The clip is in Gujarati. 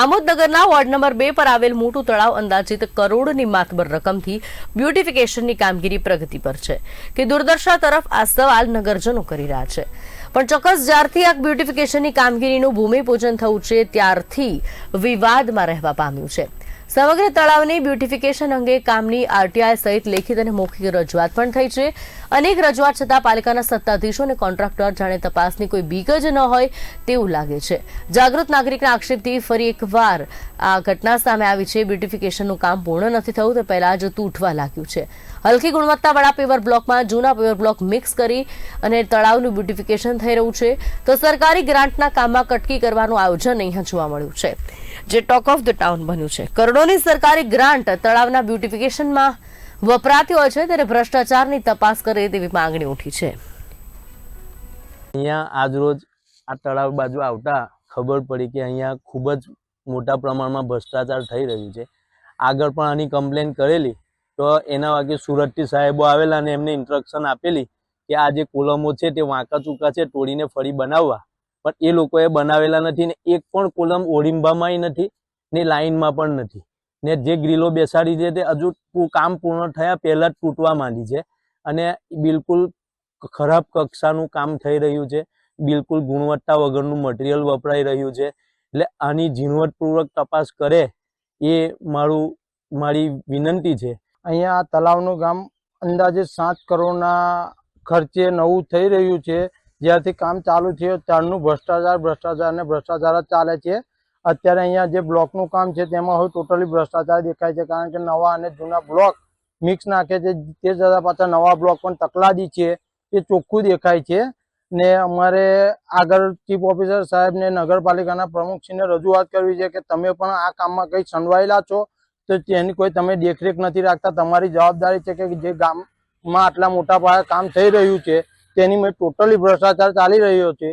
આમોદનગરના વોર્ડ નંબર બે પર આવેલ મોટું તળાવ અંદાજિત કરોડની માતબર રકમથી બ્યુટિફિકેશનની કામગીરી પ્રગતિ પર છે, કે દુર્દશા તરફ આ સવાલ નગરજનો કરી રહ્યા છે. પણ ચોક્કસ જ્યારથી આ બ્યુટિફિકેશનની કામગીરીનું ભૂમિપૂજન થયું છે, ત્યારથી વિવાદમાં રહેવા પામ્યું છે. સમગ્ર તળાવની બ્યુટિફિકેશન અંગે કામની આરટીઆઈ સહિત લેખિત અને મૌખિક રજૂઆત પણ થઈ છે. અનેક રજૂઆત છતાં પાલિકાના સત્તાધીશો અને કોન્ટ્રાક્ટર જાણે તપાસની કોઈ બીક જ ન હોય તેવું લાગે છે. જાગૃત નાગરિકના આક્ષેપથી ફરી એકવાર આ ઘટના સામે આવી છે. બ્યુટિફિકેશનનું કામ પૂર્ણ નથી થયું તે પહેલાં જ તૂટવા લાગ્યું છે. હલકી ગુણવત્તાવાળા પેવર બ્લોકમાં જૂના પેવર બ્લોક મિક્સ કરી અને તળાવનું બ્યુટિફિકેશન થઈ રહ્યું છે. તો સરકારી ગ્રાન્ટના કામમાં કટકી કરવાનું આયોજન અહીંયા જોવા મળ્યું છે. જે ટોક ઓફ ધ ટાઉન બન્યું છે. કરોડોની સરકારી ગ્રાન્ટ તળાવના બ્યુટિફિકેશનમાં વપરાતી હોય છે, ત્યારે ભ્રષ્ટાચારની તપાસ કરે તેવી માંગણી ઉઠી છે. અહીંયા આજરોજ આ તળાવ બાજુ આવતા ખબર પડી કે અહીંયા ખૂબ જ મોટા પ્રમાણમાં ભ્રષ્ટાચાર થઈ રહ્યું છે. આગળ પણ આની કમ્પ્લેન કરેલી, તો એના વાગે સુરતથી સાહેબો આવેલા અને એમને ઇન્સ્ટ્રક્શન આપેલી કે આ જે કોલમો છે તે વાંકા ચૂકા છે, તોડીને ફરી બનાવવા. પણ એ લોકોએ બનાવેલા નથી ને એક પણ કોલમ ઓળિંબામાંય નથી ને લાઇનમાં પણ નથી. ને જે ગ્રીલો બેસાડી છે તે હજુ કામ પૂર્ણ થયા પહેલાં જ તૂટવા માંડી છે. અને બિલકુલ ખરાબ કક્ષાનું કામ થઈ રહ્યું છે. બિલકુલ ગુણવત્તા વગરનું મટીરિયલ વપરાઈ રહ્યું છે. એટલે આની ઝીણવટપૂર્વક તપાસ કરે એ મારું, મારી વિનંતી છે. અહીંયા આ તલાવનું ગામ અંદાજે સાત કરોડના ખર્ચે નવું થઈ રહ્યું છે. જ્યારથી કામ ચાલુ થયું, ત્યારનું ભ્રષ્ટાચાર ભ્રષ્ટાચાર ને ભ્રષ્ટાચાર જ ચાલે છે. અત્યારે અહીંયા જે બ્લોકનું કામ છે તેમાં હવે ટોટલી ભ્રષ્ટાચાર દેખાય છે કારણ કે નવા અને જૂના બ્લોક મિક્સ નાખે છે. તે છતાં પાછા નવા બ્લોક પણ તકલાદી છે. એ ચોખ્ખું દેખાય છે. ને અમારે આગળ ચીફ ઓફિસર સાહેબ ને નગરપાલિકાના પ્રમુખશ્રીને રજૂઆત કરવી છે કે તમે પણ આ કામમાં કંઈ સંડવાયેલા છો? તો તેની કોઈ તમે દેખરેખ નથી રાખતા. તમારી જવાબદારી છે કે જે ગામમાં આટલા મોટા પાયે કામ થઈ રહ્યું છે તેની મેં ટોટલી ભ્રષ્ટાચાર ચાલી રહ્યો છે.